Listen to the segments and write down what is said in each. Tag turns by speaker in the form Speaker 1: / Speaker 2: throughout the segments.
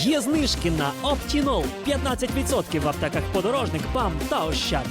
Speaker 1: Є знижки на Оптінол 15% в аптеках подорожник, ПАМ та Ощад.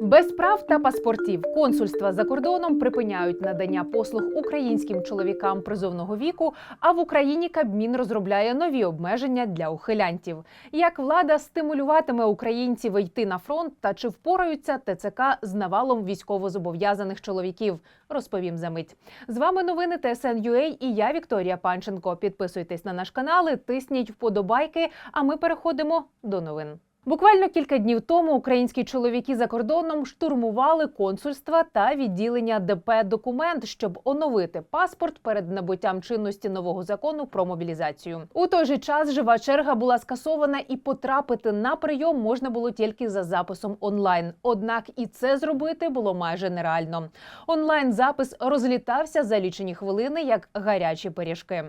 Speaker 2: Без прав та паспортів консульства за кордоном припиняють надання послуг українським чоловікам призовного віку. А в Україні Кабмін розробляє нові обмеження для ухилянтів. Як влада стимулюватиме українців йти на фронт та чи впораються ТЦК з навалом військовозобов'язаних чоловіків? Розповім за мить. З вами новини ТСН.UA і я Вікторія Панченко. Підписуйтесь на наш канал, тисніть вподобайки. А ми переходимо до новин. Буквально кілька днів тому українські чоловіки за кордоном штурмували консульства та відділення ДП документ, щоб оновити паспорт перед набуттям чинності нового закону про мобілізацію. У той же час жива черга була скасована, і потрапити на прийом можна було тільки за записом онлайн. Однак і це зробити було майже нереально. Онлайн запис розлітався за лічені хвилини, як гарячі пиріжки.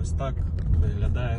Speaker 3: Ось так виглядає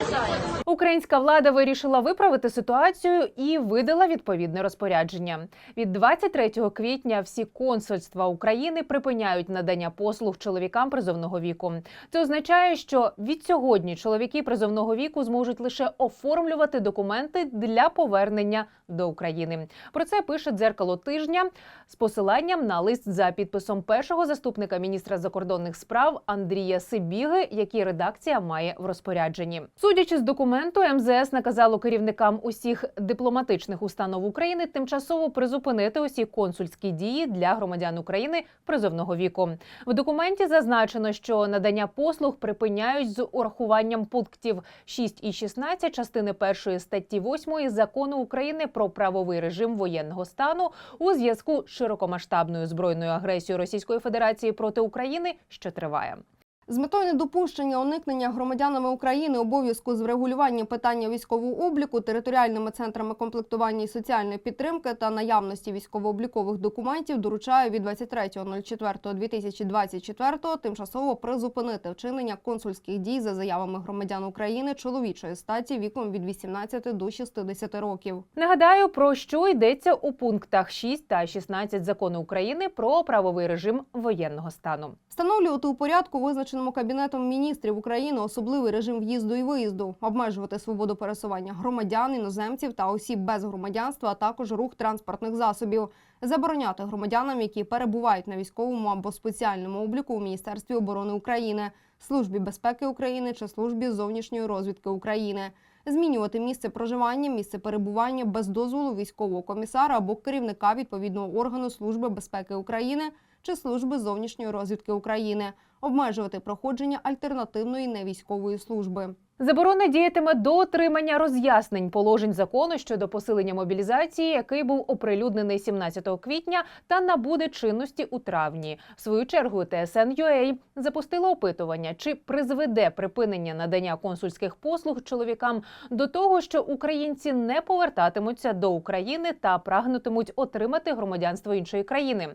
Speaker 2: Українська влада вирішила виправити ситуацію і видала відповідне розпорядження. Від 23 квітня всі консульства України припиняють надання послуг чоловікам призовного віку. Це означає, що від сьогодні чоловіки призовного віку зможуть лише оформлювати документи для повернення до України. Про це пише дзеркало тижня з посиланням на лист за підписом першого заступника міністра закордонних справ Андрія Сибіги, який редакція має в розпорядженні. Судячи з документу, МЗС наказало керівникам усіх дипломатичних установ України тимчасово призупинити усі консульські дії для громадян України призовного віку. В документі зазначено, що надання послуг припиняють з урахуванням пунктів 6 і 16 частини першої статті 8 закону України про правовий режим воєнного стану у зв'язку з широкомасштабною збройною агресією Російської Федерації проти України, що триває.
Speaker 4: З метою недопущення уникнення громадянами України обов'язку з врегулювання питання військового обліку територіальними центрами комплектування і соціальної підтримки та наявності військово-облікових документів доручає від 23.04.2024 тимчасово призупинити вчинення консульських дій за заявами громадян України чоловічої статі віком від 18 до 60 років.
Speaker 2: Нагадаю, про що йдеться у пунктах 6 та 16 закону України про правовий режим воєнного стану.
Speaker 4: Встановлювати у порядку, визначеному Кабінетом міністрів України, особливий режим в'їзду і виїзду, обмежувати свободу пересування громадян, іноземців та осіб без громадянства, а також рух транспортних засобів, забороняти громадянам, які перебувають на військовому або спеціальному обліку у Міністерстві оборони України, Службі безпеки України чи службі зовнішньої розвідки України. Змінювати місце проживання, місце перебування без дозволу військового комісара або керівника відповідного органу Служби безпеки України чи Служби зовнішньої розвідки України, обмежувати проходження альтернативної невійськової служби.
Speaker 2: Заборона діятиме до отримання роз'яснень положень закону щодо посилення мобілізації, який був оприлюднений 17 квітня та набуде чинності у травні. В свою чергу TSN.UA запустила опитування, чи призведе припинення надання консульських послуг чоловікам до того, що українці не повертатимуться до України та прагнутимуть отримати громадянство іншої країни.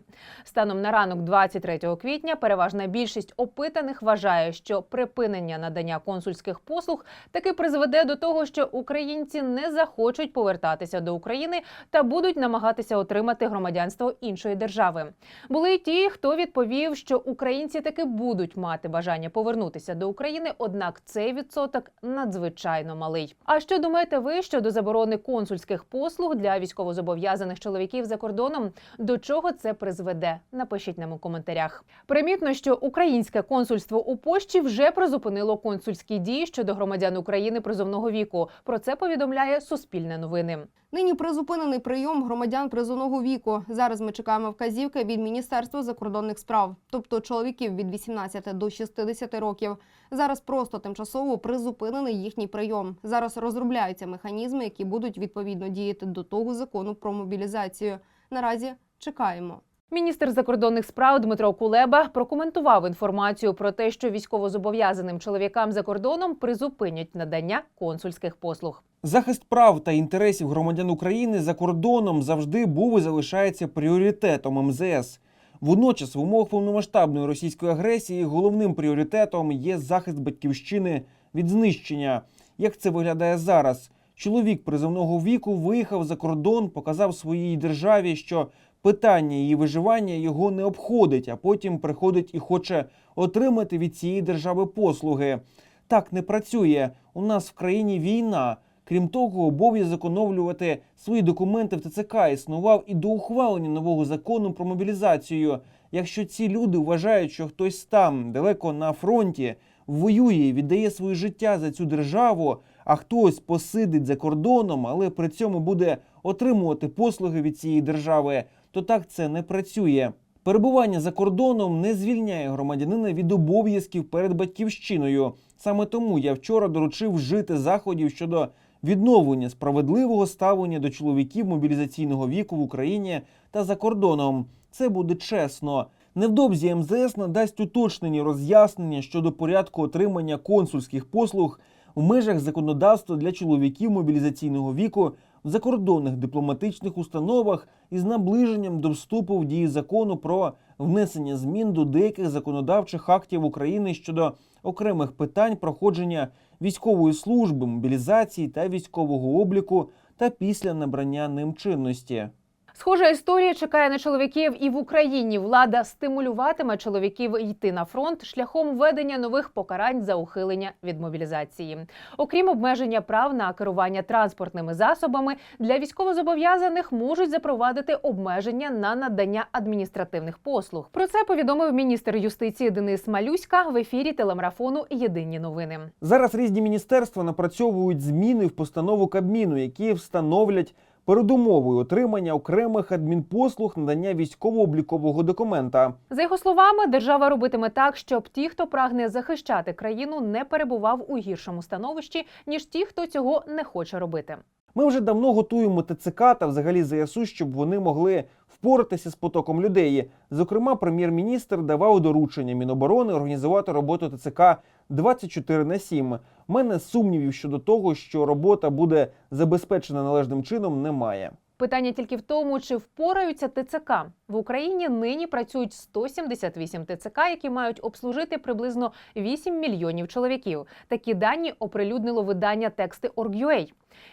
Speaker 2: Станом на ранок 23 квітня переважна більшість опитаних вважає, що припинення надання консульських послуг таки призведе до того, що українці не захочуть повертатися до України та будуть намагатися отримати громадянство іншої держави. Були й ті, хто відповів, що українці таки будуть мати бажання повернутися до України, однак цей відсоток надзвичайно малий. А що думаєте ви щодо заборони консульських послуг для військовозобов'язаних чоловіків за кордоном? До чого це призведе? Напишіть нам у коментарях. Примітно, що українське консульство у Польщі вже призупинило консульські дії щодо громадян України призовного віку. Про це повідомляє Суспільне новини.
Speaker 4: Нині призупинений прийом громадян призовного віку. Зараз ми чекаємо вказівки від Міністерства закордонних справ, тобто чоловіків від 18 до 60 років. Зараз просто тимчасово призупинений їхній прийом. Зараз розробляються механізми, які будуть відповідно діяти до того закону про мобілізацію. Наразі чекаємо.
Speaker 2: Міністр закордонних справ Дмитро Кулеба прокоментував інформацію про те, що військовозобов'язаним чоловікам за кордоном призупинять надання консульських послуг.
Speaker 5: Захист прав та інтересів громадян України за кордоном завжди був і залишається пріоритетом МЗС. Водночас, в умовах повномасштабної російської агресії головним пріоритетом є захист батьківщини від знищення. Як це виглядає зараз? Чоловік призовного віку виїхав за кордон, показав своїй державі, що питання її виживання його не обходить, а потім приходить і хоче отримати від цієї держави послуги. Так не працює. У нас в країні війна. Крім того, обов'язок оновлювати свої документи в ТЦК існував і до ухвалення нового закону про мобілізацію. Якщо ці люди вважають, що хтось там далеко на фронті воює, віддає своє життя за цю державу, а хтось посидить за кордоном, але при цьому буде отримувати послуги від цієї держави, то так це не працює. Перебування за кордоном не звільняє громадянина від обов'язків перед батьківщиною. Саме тому я вчора доручив вжити заходів щодо відновлення справедливого ставлення до чоловіків мобілізаційного віку в Україні та за кордоном. Це буде чесно. Невдовзі МЗС надасть уточнені роз'яснення щодо порядку отримання консульських послуг в межах законодавства для чоловіків мобілізаційного віку в закордонних дипломатичних установах із наближенням до вступу в дію закону про внесення змін до деяких законодавчих актів України щодо окремих питань проходження військової служби, мобілізації та військового обліку та після набрання ним чинності.
Speaker 2: Схожа історія чекає на чоловіків і в Україні. Влада стимулюватиме чоловіків йти на фронт шляхом введення нових покарань за ухилення від мобілізації. Окрім обмеження прав на керування транспортними засобами, для військовозобов'язаних можуть запровадити обмеження на надання адміністративних послуг. Про це повідомив міністр юстиції Денис Малюська в ефірі телемарафону Єдині новини.
Speaker 5: Зараз різні міністерства напрацьовують зміни в постанову Кабміну, які встановлять передумовою отримання окремих адмінпослуг надання військово-облікового документа.
Speaker 2: За його словами, держава робитиме так, щоб ті, хто прагне захищати країну, не перебував у гіршому становищі ніж ті, хто цього не хоче робити.
Speaker 5: Ми вже давно готуємо ТЦК та взагалі ЗСУ, щоб вони могли впоратися з потоком людей. Зокрема, прем'єр-міністр давав доручення Міноборони організувати роботу ТЦК 24 на 7. Мене сумнівів щодо того, що робота буде забезпечена належним чином, немає.
Speaker 2: Питання тільки в тому, чи впораються ТЦК в Україні. Нині працюють 178 ТЦК, які мають обслужити приблизно 8 мільйонів чоловіків. Такі дані оприлюднило видання тексти Org.ua.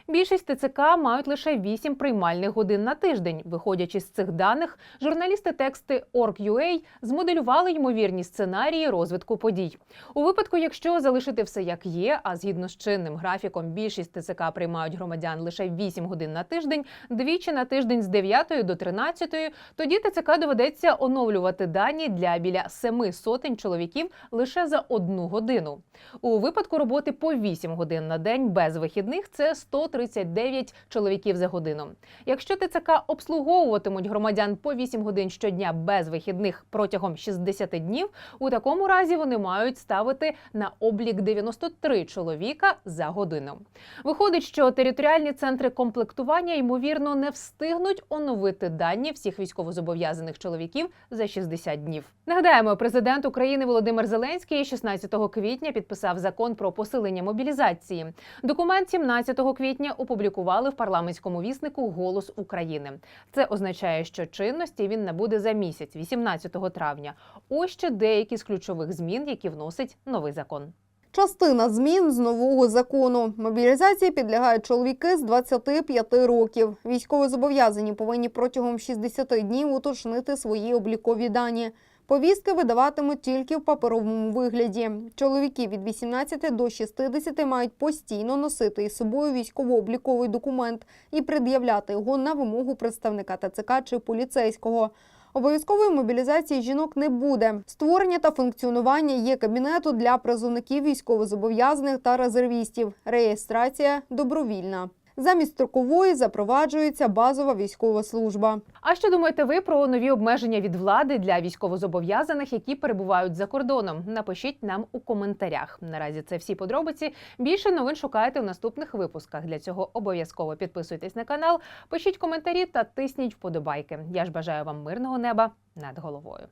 Speaker 2: Більшість ТЦК мають лише 8 приймальних годин на тиждень. Виходячи з цих даних, журналісти тексти Org.ua змоделювали ймовірні сценарії розвитку подій. У випадку, якщо залишити все як є, а згідно з чинним графіком, більшість ТЦК приймають громадян лише 8 годин на тиждень, двічі на тиждень з 9 до 13, тоді ТЦК доведеться оновлювати дані для біля семи сотень чоловіків лише за одну годину. У випадку роботи по 8 годин на день без вихідних це 139 чоловіків за годину. Якщо ТЦК обслуговуватимуть громадян по 8 годин щодня без вихідних протягом 60 днів, у такому разі вони мають ставити на облік 93 чоловіка за годину. Виходить, що територіальні центри комплектування ймовірно не встигнуть оновити дані всіх військовозобов'язаних чоловіків за 60 днів. Нагадаємо, президент України Володимир Зеленський 16 квітня підписав закон про посилення мобілізації. Документ 17 квітня опублікували в парламентському віснику Голос України. Це означає, що чинності він набуде за місяць, 18 травня. Ось ще деякі з ключових змін, які вносить новий закон.
Speaker 4: Частина змін з нового закону. Мобілізації підлягають чоловіки з 25 років. Військовозобов'язані повинні протягом 60 днів уточнити свої облікові дані. Повістки видаватимуть тільки в паперовому вигляді. Чоловіки від 18 до 60 мають постійно носити із собою військово-обліковий документ і пред'являти його на вимогу представника ТЦК чи поліцейського. Обов'язкової мобілізації жінок не буде. Створення та функціонування є кабінету для призовників військовозобов'язаних та резервістів. Реєстрація добровільна. Замість строкової запроваджується базова військова служба.
Speaker 2: А що думаєте ви про нові обмеження від влади для військовозобов'язаних, які перебувають за кордоном? Напишіть нам у коментарях. Наразі це всі подробиці. Більше новин шукайте у наступних випусках. Для цього обов'язково підписуйтесь на канал, пишіть коментарі та тисніть вподобайки. Я ж бажаю вам мирного неба над головою.